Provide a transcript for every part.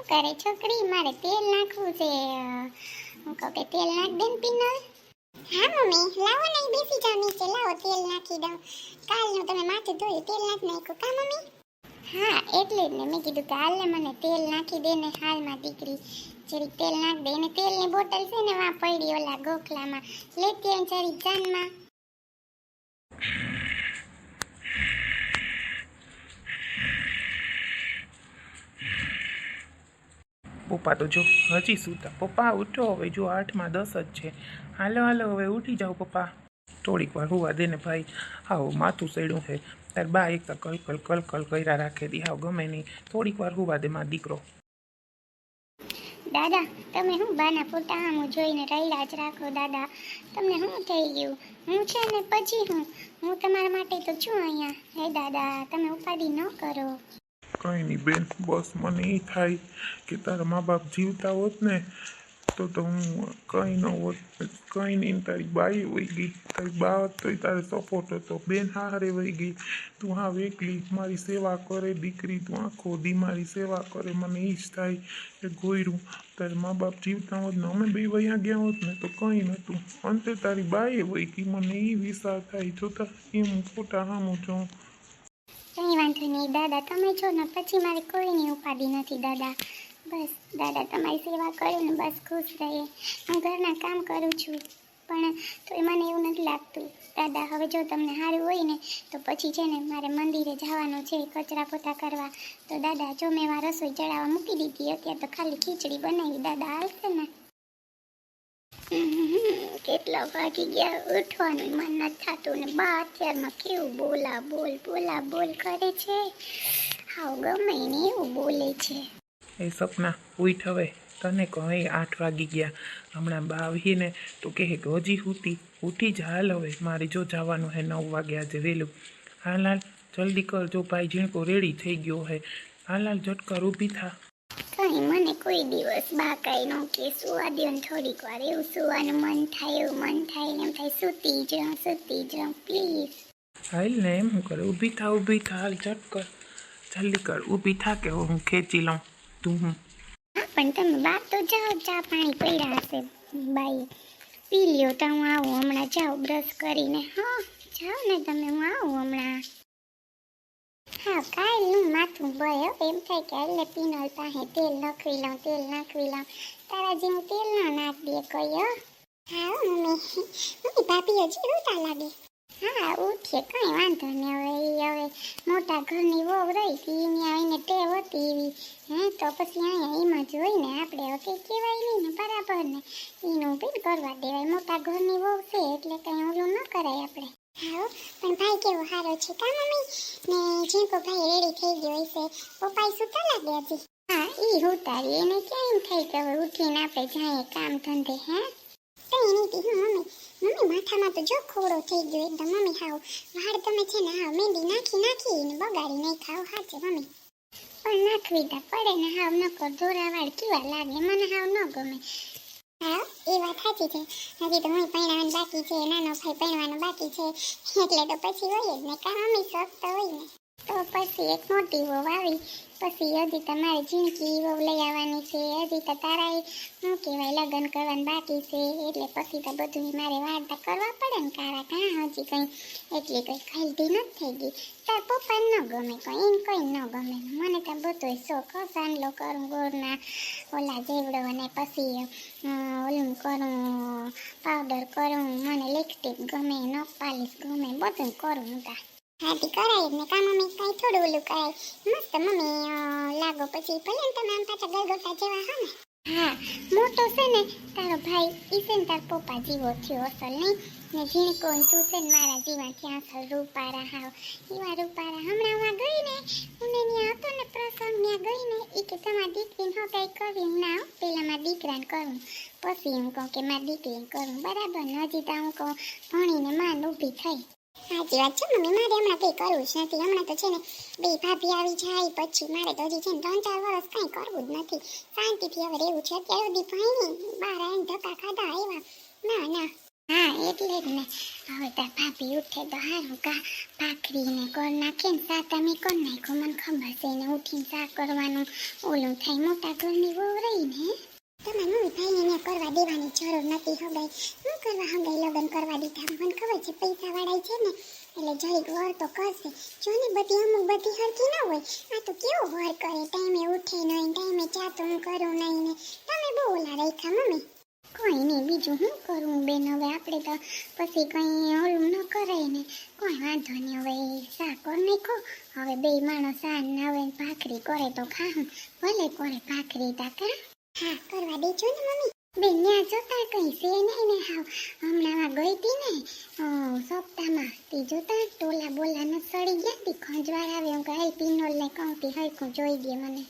શું કરે છોકરી? મારે તેલ નાખવું છે. હું કહું કે તેલ નાખ દે ને પિનલ. હા, મમ્મી. લાવો ને બેસી જાઓ નીચે. લાવો, તેલ નાખી દઉં. કાલનું તમે માથું ધોયું, તેલ નાખી નાખ્યું. કા, મમ્મી? હા, એટલે જ ને. મેં કીધું કે હાલ મને તેલ નાખી દે ને હાલમાં દીકરી જરીક તેલ નાખ દે. ને તેલની બોટલ છે ને, વાં પડી ઓલા ગોખલામાં. લેતી જરીક જાનમાં. પપ્પા તો જો, હજી સૂતા. પપ્પા, ઉઠો હવે, જો આઠમાં દસ જ છે. હાલો હાલો, હવે ઉઠી જાઓ પપ્પા. થોડીક વાર હોવા દે ને ભાઈ. આવો માથું સડ્યું છે. તાર બા એક તો કલ કલ કલ કલ કર્યા રાખે દી. હાવ, ગમે નહીં. થોડીક વાર હોવા દે માં દીકરો. દાદા, તમે હું બાના ફોટા આમ જોઈને રૈડા જ રાખો, દાદા? તમને શું થઈ ગયું? હું છે ને પછી હું? હું તમારા માટે તો છું અહીંયા. હે દાદા, તમે ઉપાધિ ન કરો. કંઈ નહીં બેન, બસ મને એ થાય કે તારા મા બાપ જીવતા હોત ને, તો તો હું કંઈ ન હોત, કંઈ નહીં તારી બાઈ વહી ગઈ, તારી બા તો તારે સપોર્ટ હતો. બેન, હારે વહી ગઈ, તું હા વેકલી મારી સેવા કરે, દીકરી, તું આખો દી મારી સેવા કરે, મને એ જ થાય કે ગોયરું, તારા મા બાપ જીવતા હોત ને, અમે બે વયા ગયા હોત ને, તો કંઈ નહોતું અંતે તારી બાઈએ વહી ગઈ, મને એ વિચાર થાય, જોતા એમ હું ફોટા સામું છું કંઈ વાંધો નહીં. દાદા, તમે છો ને, પછી મારે કોઈની ઉપાધિ નથી, દાદા. બસ, દાદા, તમારી સેવા કરું ને, બસ, ખુશ રહીએ. હું ઘરના કામ કરું છું, પણ તોય મને એવું નથી લાગતું. દાદા, હવે જો તમને સારું હોય ને, તો પછી છે ને, મારે મંદિરે જવાનું છે, કચરા પોતા કરવા. તો દાદા, જો મેં મારા રસોઈ ચડાવવા મૂકી દીધી, અત્યારે તો ખાલી ખીચડી બનાવી, દાદા, હાલશે ને? કેટલા વાગી ગયા? ઉઠવાનું મન નથી થતું ને બા અત્યારમાં કેવું બોલા બોલ બોલા બોલ કરે છે. હાવ ગમે ને એવું બોલે છે. એ સપના ઉઠ હવે. તને કહે આઠ વાગી ગયા. હમણાં બા આવીને તો કહે હજી ઉઠી ઉઠી જ હાલ હવે. મારે જો જવાનું હે નવ વાગે આજે વહેલું. હાલ હાલ, જલ્દી કર. જો ભાઈ ઝીણકો રેડી થઈ ગયો હે. હાલ હાલ, ઝટકર ઊભી થા. કઈ મને કોઈ દિવસ બાકાઈ નો કે સુવા દો ને થોડીક વાર એવું સુવાનું મન થાય એવું મન થાય ને એમ થાય. સૂતી જાઉં સૂતી જાઉં પ્લીઝ હાલ ને એમ હું કરે? ઊભી થા ઊભી થા હાલ ઝટકર જલ્દી કર. ઊભી થા કે હું ખેંચી લઉં. તું હું. પણ તમે બહાર તો જાઓ ચા પાણી પડ્યા હશે. બાઈ પી લ્યો તો હું આવું હમણાં. જાઓ બ્રશ કરીને. હા જાઓ ને તમે હું આવું હમણાં. હા કાલનું માથું કે એટલે પીનલ પાસે તેલ નાખવી લઉં, તેલ નાખવી લઉં. તારા જેવું તેલ ના નાખ દે કયો હા. મમ્મી. મમ્મી, ભાભી હજી રોતા લાગે. હા ઉઠીએ કઈ વાંધો નહીં હવે એ હવે મોટા ઘરની વહુ રહી હતી એની આવીને ટેવ હતી એવી. હે, તો પછી અહીંયા એમાં જ હોય ને આપણે હવે કંઈ કહેવાય નહીં ને, બરાબર ને. એનું બી કરવા દેવાય. મોટા ઘરની વહુ છે, એટલે કંઈ ઓલું ન કરાય આપણે. હા પણ ભાઈ કેવો સારો છે? કા મમ્મી? ને જીંકો ભાઈ રેડી થઈ ગયો હશે. પપ્પાએ સુતા લાગ્યા છે હા, ઈ ઉતારી એને ક્યાં એમ થાય કે હવે ઉઠીને આપણે જાય કામ ધંધે, હે? તો એની હું, મમ્મી. મમ્મી, માથામાં તો જો ખોડો થઈ ગયો એકદમ, મમ્મી, હાવ. વાળ તમે છે ને હાવ મહેંદી નાખી નાખી ને બગાડી નહીં ખાવ હાચે, મમ્મી. પણ નાખવી તા પડે ને હાવ નકો ધોરા વાળ કેવા લાગે? મને હાવ ન ગમે. હા, એ વાત સાચી છે. હજી તો હું પહેરવાનું બાકી છે, નાનો ભાઈ પહેરવાનો બાકી છે, એટલે તો પછી હોય જ ને કામ શોખ હોય ને. તો પછી એક મોટી વહુ પછી હજી તમારે જિંદગી બહુ લઈ આવવાની છે. હજી તો તારા શું કહેવાય, લગ્ન કરવાનું બાકી છે. એટલે પછી તો બધું મારે વાર્તા કરવા પડે ને કારા કાં હજી કંઈ એટલી કંઈ ખાલતી નથી થઈ ગઈ. તાર પપ્પાને ન ગમે કંઈ એમ કંઈ ન ગમે. મને તો બધું શોખ. સાંડલો કરું ગોળના ઓલા જેવડો અને પછી ઓલું કરું, પાવડર કરું. મને લિપસ્ટિક ગમે, નખ પાલિશ ગમે બધું કરું હું તા. હાથી કરાય, ને કા મમ્મી કાંઈ થોડું ઓલું કરાય. મસ્ત મમ્મી લાગો પછી ભલે ને તમે આમ પાછા ગલગોટા જેવા હો ને. હા, મોટો છે ને, તારો ભાઈ ઈ છે તાર પપ્પા જીવો થયો અસલ નહીં. ને ઝીણકો તું છે ને મારા જીવા ત્યાં અસલ રૂપારા હાવ. એવા રૂપારા હમણાં માં ગઈ ને હું ત્યાં હતો ને પ્રસંગ ત્યાં ગઈ ને એ કે તમારા દીકરીને હો કઈ કર્યું? ના પહેલાં મારા દીકરાને કરું પછી હું કહું કે મારી દીકરીને કરું બરાબર ને હજી તો હું કહું, ભણીને માન ઊભી થઈ. સાચી વાત છે. મમ્મી, મારે હમણાં કંઈ કરવું જ નથી. હમણાં તો છે ને બે ભાભી આવી જાય, પછી મારે તો હજી છે ને ત્રણ ચાર વર્ષ કંઈ કરવું જ નથી. શાંતિથી હવે રહેવું છે. અત્યારે સુધી ભાઈ બહાર આવીને ધક્કા ખાધા આવ્યા. ના ના. હા, એટલે જ ને. હવે તાર ભાભી ઉઠે તો હારું કા. ભાખરીને કર નાખે ને સા તમે કર નાખો. મને ખબર છે એને ઉઠીને સા કરવાનું. ઓલું થાય મોટા ઘરની વહુ રહી ને તમારે મમ્મી ભાઈ ને કરવા દેવાની જરૂર નથી હગાઈ શું કરવા હગાઈ લગ્ન કરવા દીધા? મને ખબર છે પૈસા વાળાય છે ને, એટલે જરીક વર તો કરશે. જો ને બધી અમુક બધી હરકી ના હોય. આ તો કેવો વર કરે? ટાઈમે ઉઠે નહીં, ટાઈમે ચાતું કરું નહીં ને. તમે બહુ ઓલા રેખા મમ્મી. કોઈ નહીં, બીજું શું કરવું બેન? હવે આપણે તો પછી કંઈ ઓલું ન કરાય ને. કોઈ વાંધો નહીં, હવે શા કર નાખો. હવે બે માણસ આ ને હવે ભાખરી કરે તો ખાહું. ભલે કરે, ભાખરી તા તાકા હા કરવા દેજો ને મમ્મી? બેન ત્યાં જોતા કઈ છે નહીં ને હાવ. હમણાં ગઈ હતી ને સપ્તાહમાં. તે જોતા ટોલા બોલા ન સડી ગયા હતી ખંજવાર આવે હું કાલ પિનોલ ને કહું તી હરખું જોઈ દે મને.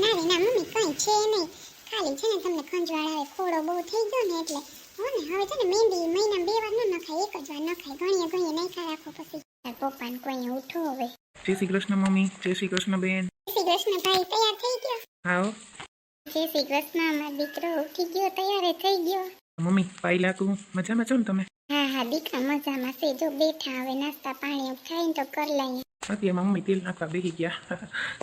ના રે ના મમ્મી કઈ છે નહીં. ખાલી છે ને તમને ખંજવાળ આવે ખોડો બહુ થઈ ગયો ને એટલે. હો ને હવે છે ને મહેંદી મહિના બે વાર ન નખાય એક જ વાર નખાય ઘણીએ ઘણીએ નાખ્યા રાખો પછી. પપ્પાને કોઈ ઉઠો હવે. જય શ્રી કૃષ્ણ મમ્મી. જય શ્રી કૃષ્ણ બેન. જય શ્રી કૃષ્ણ ભાઈ તૈયાર થઈ ગયો. આવો જય શ્રી કૃષ્ણ મારો દીકરો ઉઠી ગયો તૈયાર થઈ ગયો. મમ્મી પાયલા તું. મજામાં છો ને તમે? હા હા દીકરા મજામાં છે. જો બેઠા હવે નાસ્તા પાણી ખાઈને તો કર લઈએ. અત્યારમાં મમ્મી તેલ નાખવા બેસી ગયા.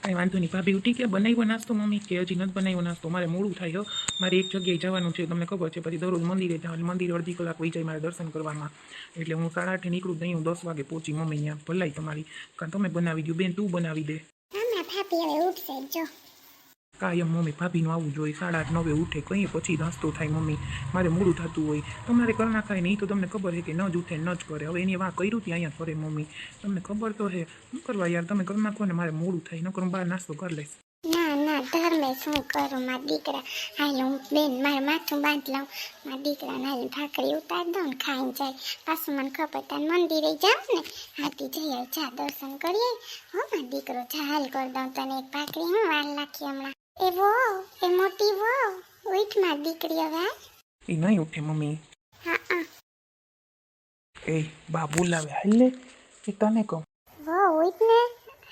કાંઈ વાંધો નહીં. ભાભી ઉઠી ગયા. બનાવ્યો નાસ્તો મમ્મી? કે હજી નથી બનાવ્યો નાસ્તો? મારે મોડું થાય હો. મારે એક જગ્યાએ જવાનું છે. તમને ખબર છે પછી દરરોજ મંદિરે જવાનું. મંદિર અડધી કલાક વહી જાય મારે દર્શન કરવામાં એટલે હું સાડા આઠે નીકળું નહીં હું દસ વાગે પહોંચી મમ્મી ત્યાં. ભલાઈ તમારી. કાં તમે બનાવી દો બેન તું બનાવી દે. ભાભી હવે ઉઠશે. જો. કાયમ મમ્મી ભાભીનું આવવું જોઈએ, સાડા આઠ, નવે ઉઠે કંઈ પછી નાસ્તો થાય મમ્મી, મારે મોડું થતું હોય. તમારે કર નાખાય નહીં તો તમને ખબર છે કે ન જ ઉઠે, ન જ કરે. હવે એની વાહ કર્યું ત્યાં અહીંયા કરે મમ્મી. તમને ખબર તો છે. શું કરવા યાર, તમે કર નાખો ને મારે મોડું થાય, નકર હું બહાર નાસ્તો કરી લઈશ. ના ના, ધર્મે શું કરું? મારા દીકરા, હાલ હું બેન, મારે માથું બાંધ લઉં. મારા દીકરાને હાલ ભાખરી ઉતાર દઉં ને ખાઈને જાય. પાછું મને ખબર તાર મંદિરે જાઉં ને, હાથી જઈએ જા દર્શન કરીએ હો, મારા દીકરો જા હાલ કરી દઉં તને એક ભાખરી, હું વાર નાખી હમણાં. એ વો એ મોટી વો ઉઠ મારી દીકરી હવે. એ નહીં ઉઠે મમ્મી. હા હા. એ બા બોલાવે હાલ લે. એ તને કહું. વો ઉઠ ને.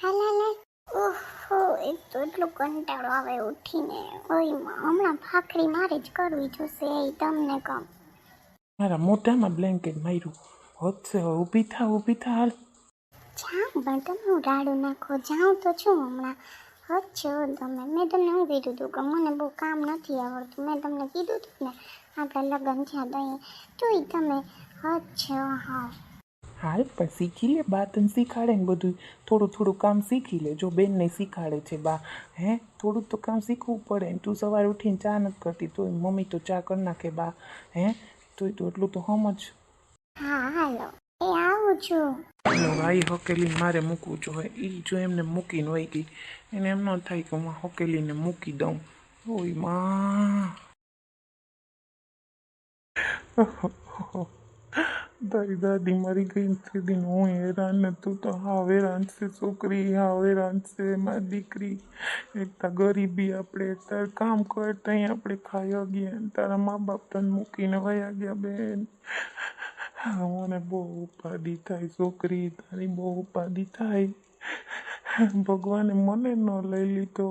હાલ હાલ. ઓહો એ તો એટલો કંટાળો આવે ઉઠીને. ઓય હમણાં ભાખરી મારે જ કરવી જોશે એ તમને કહું. મારા મોઢામાં બ્લેન્કેટ માર્યું. હોત હવે ઊભી થા ઊભી થા હાલ. જાઉં પણ તમે ઉડાડું નાખો. જાઉં તો છું હમણાં. હચ્છો તમે. મેં તમને શું કીધું હતું કે મને બહુ કામ નથી આવડતું. મેં તમને કીધું હતું ને આપણા લગ્ન થયા તો તોય તમે. હચ્છો હા. હાલ પણ શીખી લે બા તને શીખાડે ને બધું થોડું થોડું કામ શીખી લે જો બેનને શીખાડે છે બા. હે? થોડું તો કામ શીખવું પડે ને તું સવારે ઉઠીને ચા નથી કરતી તોય મમ્મી તો ચા કરી નાખે બા. હે? તોય તો એટલું તો સમજ હા હાલો. છું? એનો ભાઈ હકેલીને મારે મૂકવું જોઈએ એ જો એમને મૂકીને વહી ગઈ, એને એમ ન થાય કે હું હકેલીને મૂકી દઉં. ઓયમાં. તારી દાદી મરી ગઈ સીધી હું હેરાન ને તું તો હા હેરાન છે છોકરી, હા હેરાન છે મારી દીકરી. એક તો ગરીબી આપણે તાર કામ કર ત્યાં આપણે ખાઈ ગયા તારા મા બાપ તને મૂકીને વયા ગયા બેન. મને બહુ ઉપાધિ થાય છોકરી તારી બહુ ઉપાધિ થાય ભગવાને મને ન લઈ લીધો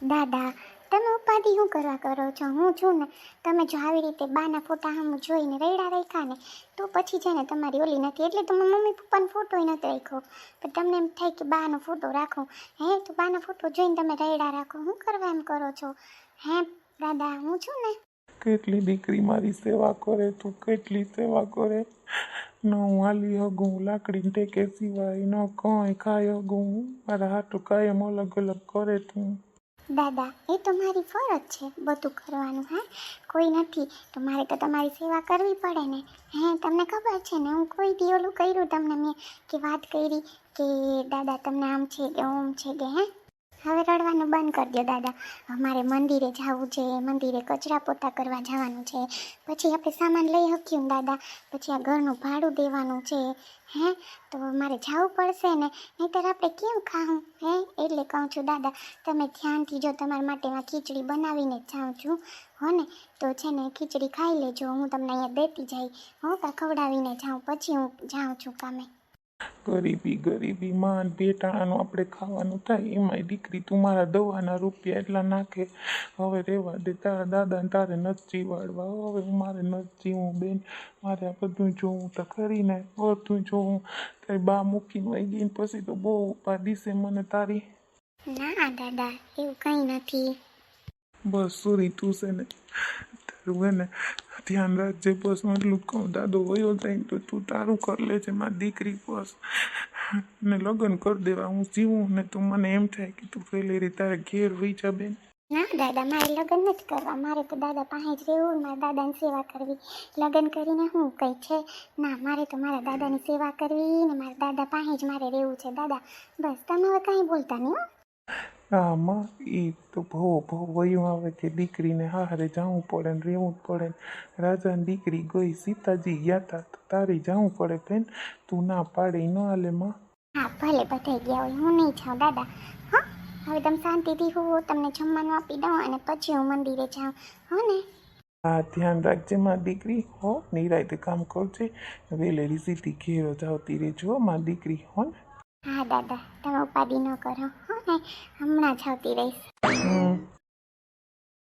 દાદા તમે ઉપાધિ શું કરવા કરો છો હું છું ને તમે જો આવી રીતે બાના ફોટા હમ જોઈને રેડા રાખ્યા ને તો પછી છે ને તમારી ઓલી નથી એટલે તમે મમ્મી પપ્પાનો ફોટો નથી રાખ્યો પણ તમને એમ થાય કે બાનો ફોટો રાખો હે તો બાનો ફોટો જોઈને તમે રેડા રાખો શું કરવા એમ કરો છો હે દાદા હું છું ને કેટલી દીકરી મારી સેવા કરે, તું કેટલી સેવા કરે? ન હું હાલી હગું લાકડીને ટેકે સિવાય ન કંઈ ખાય હગું મારા હાટું કાયમ અલગ અલગ કરે તું. દાદા, એ તો મારી ફરજ છે બધું કરવાનું, હા? કોઈ નથી, તો મારે તો તમારી સેવા કરવી પડે ને. હે, તમને ખબર છે ને, હું કોઈ દી ઓલું કર્યું તમને મેં, કે વાત કરી કે દાદા તમને આમ છે કે ઓમ છે કે, હે? હવે રડવાનું બંધ કરી દો દાદા. અમારે મંદિરે જવું છે, મંદિરે કચરા પોતા કરવા જવાનું છે. પછી આપણે સામાન લઈ શકીએ દાદા. પછી આ ઘરનું ભાડું દેવાનું છે, હે? તો મારે જવું પડશે ને? નહીંતર આપણે કેમ ખાવું હે? એટલે કહું છું, દાદા, તમે ધ્યાનથી જો તમારા માટે આ ખીચડી બનાવીને જાઉં છું, હો ને? તો છે ને, ખીચડી ખાઈ લેજો, હું તમને અહીંયા દેતી જઈ. હું તો ખવડાવીને જાઉં, પછી હું જાઉં છું કામે. ગરીબી ગરીબી માન બે ટાણાનું આપણે ખાવાનું થાય. એમાંય દીકરી તું મારા દવાના રૂપિયા એટલા નાખે. હવે રહેવા દે તારા દાદાને તારે નથી જીવાડવા. હવે મારે નથી જીવું બેન. મારે આ બધું જોવું તો કરીને બધું જોવું. તારી બા મૂકીને વહી ગઈ ને પછી તો બહુ ઉપા છે મને તારી. ના દાદા એવું કંઈ નથી. બસ સુરી તું છે ને તારું હે ને ધ્યાન રાખજે બસ હું એટલું કહું દાદો વયો થાય તો તું તારું કર લેજે મારી દીકરી બસ ને લગ્ન કરી દેવા, હું જીવું ને તું મને એમ થાય કે તું પેલી રીતે તારે ઘેર વહી જા બેન. ના, દાદા, મારે લગ્ન નથી કરવા. મારે તો દાદા પાસે જ રહેવું મારા દાદાની સેવા કરવી. લગ્ન કરીને હું કંઈ છે? ના, મારે તો મારા દાદાની સેવા કરવી ને મારા દાદા પાસે જ મારે રહેવું છે, દાદા. બસ, તમે હવે કાંઈ બોલતા નહીં હો હા માં એ તો ભો ભો વયું આવે કે દીકરીને હારે જવું પડે ને રહેવું પડે ને. રાજાની દીકરી ગઈ સીતાજી ગયા તા તો તારી જવું પડે બેન તું ના પાડે ન હાલે માં. હા ભલે બધા ગયા હોય હું નહીં જાઉં દાદા. હા હવે તમે શાંતિથી હોવો તમને જમવાનું આપી દઉં અને પછી હું મંદિરે જાઉં. હો ને? હા ધ્યાન રાખજે માં દીકરી. હો નિરાયતે કામ કરજે. વેલેરી સીધી ઘેરો જાવતી રહેજો માં દીકરી હો ને. હા દાદા તમે ઉપાધિ ન કરો. ને હમણાં જ આવતી રહીશ